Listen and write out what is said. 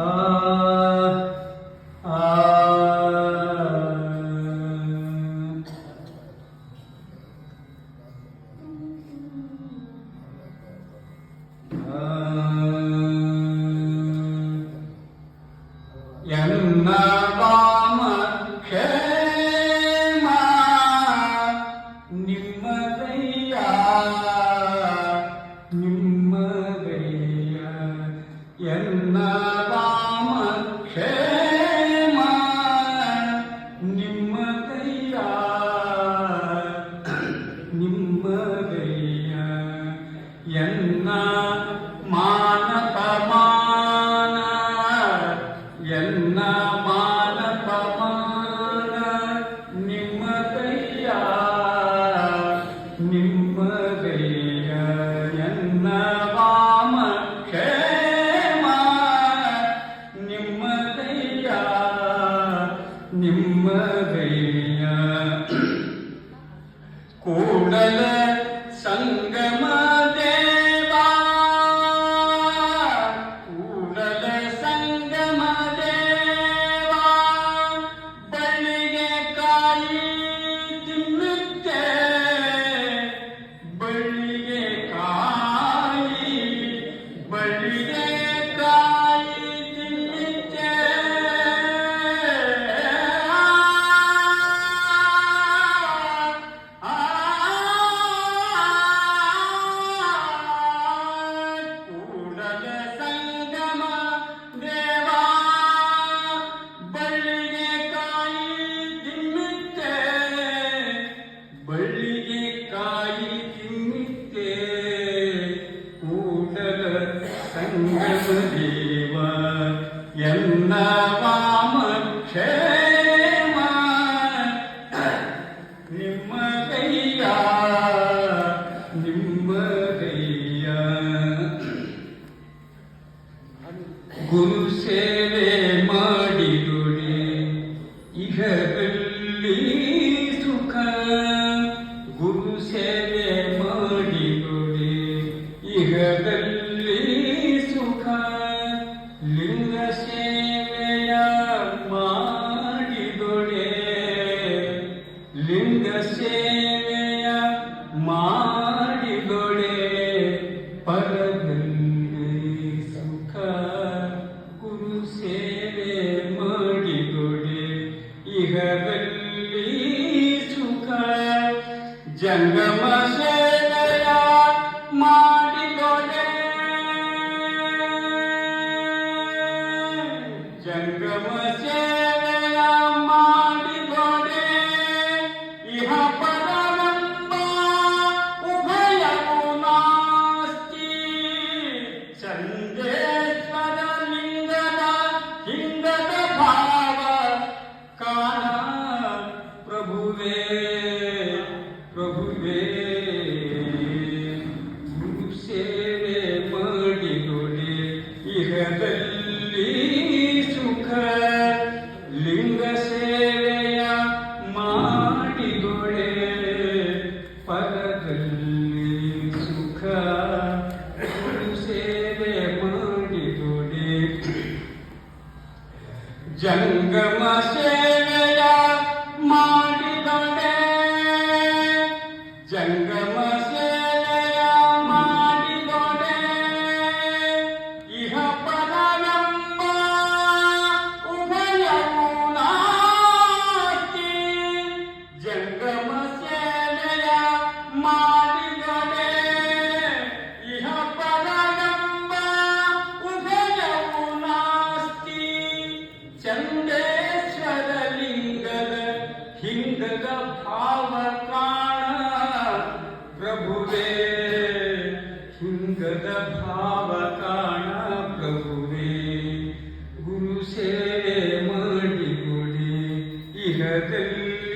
아. 言。 군 세례 ಜಂಗಮ ಸೇನೆಯ ಮಾಡಿದೊಡೆ ಜಂಗಮ ಸೇ ಜಗದಲ್ಲಿ ಸುಖ ಲಿಂಗ ಸೇವೆಯ ಮಾಡಿದೊಳೆ ಪದದಲ್ಲಿ ಸುಖ ಸೇವೆ ಜಂಗಮ ಸೇವೆಯ ಮಾಡಿ प्रभुवे गदभावकाण प्रभुवे गुरुसे मणिगुडी इहदली